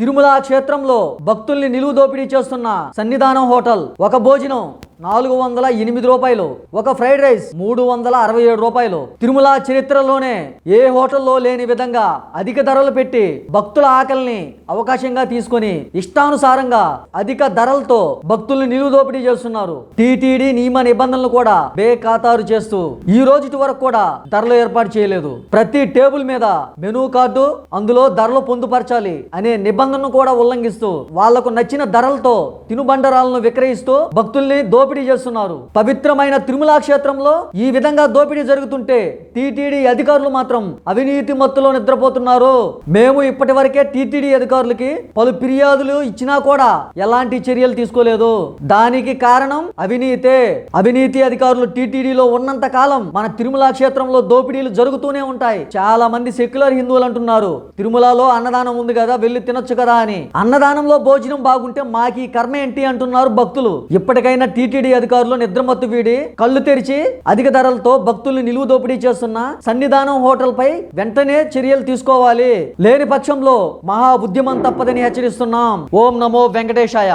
తిరుమల క్షేత్రంలో భక్తుల్ని నిలువు దోపిడీ చేస్తున్న సన్నిధానం హోటల్. ఒక భోజనం. నాలుగు వందల ఎనిమిది రూపాయలు ఒక ఫ్రైడ్ రైస్ మూడు వందల అరవై ఏడు రూపాయలు. తిరుమల చరిత్రలోనే ఏ హోటల్లో లేని విధంగా అధిక ధరలు పెట్టి భక్తుల ఆకలిని అవకాశంగా తీసుకొని ఇష్టానుసారంగా అధిక ధరలతో భక్తుల్ని నిలువు దోపిడీ చేస్తున్నారు. టీటీడీ నియమ నిబంధనలు కూడా బేఖాతారు చేస్తూ ఈ రోజుటి వరకు కూడా ధరలు ఏర్పాటు చేయలేదు. ప్రతి టేబుల్ మీద మెనూ కార్డు అందులో ధరలు పొందుపరచాలి అనే నిబంధనను కూడా ఉల్లంఘిస్తూ వాళ్ళకు నచ్చిన ధరలతో తినుబండరాలను విక్రయిస్తూ భక్తుల్ని దోపి దోపిడీ చేస్తున్నారు. పవిత్రమైన తిరుమల క్షేత్రంలో ఈ విధంగా దోపిడీ జరుగుతుంటే టీటీడీ అధికారులు మాత్రం అవినీతి మత్తులో నిద్రపోతున్నారు. మేము ఇప్పటి వరకే టీటీడీ అధికారులకి పలు ఫిర్యాదులు ఇచ్చినా కూడా ఎలాంటి చర్యలు తీసుకోలేదు. దానికి కారణం అవినీతే. అవినీతి అధికారులు టీటీడీలో ఉన్నంత కాలం మన తిరుమల క్షేత్రంలో దోపిడీలు జరుగుతూనే ఉంటాయి. చాలా మంది సెక్యులర్ హిందువులు అంటున్నారు. తిరుమలలో అన్నదానం ఉంది కదా వెళ్ళి తినొచ్చు కదా అని. అన్నదానంలో భోజనం బాగుంటే మాకి కర్మ ఏంటి అంటున్నారు భక్తులు. ఇప్పటికైనా టీటీడీ అధికారులు నిద్రమత్తు వీడి కళ్ళు తెరిచి అధిక ధరలతో భక్తుల్ని నిలువు దోపిడీ చేస్తున్న సన్నిధానం హోటల్ పై వెంటనే చర్యలు తీసుకోవాలి. లేని పక్షంలో మహా ఉద్యమం తప్పదని హెచ్చరిస్తున్నాం. ఓం నమో వెంకటేశాయ.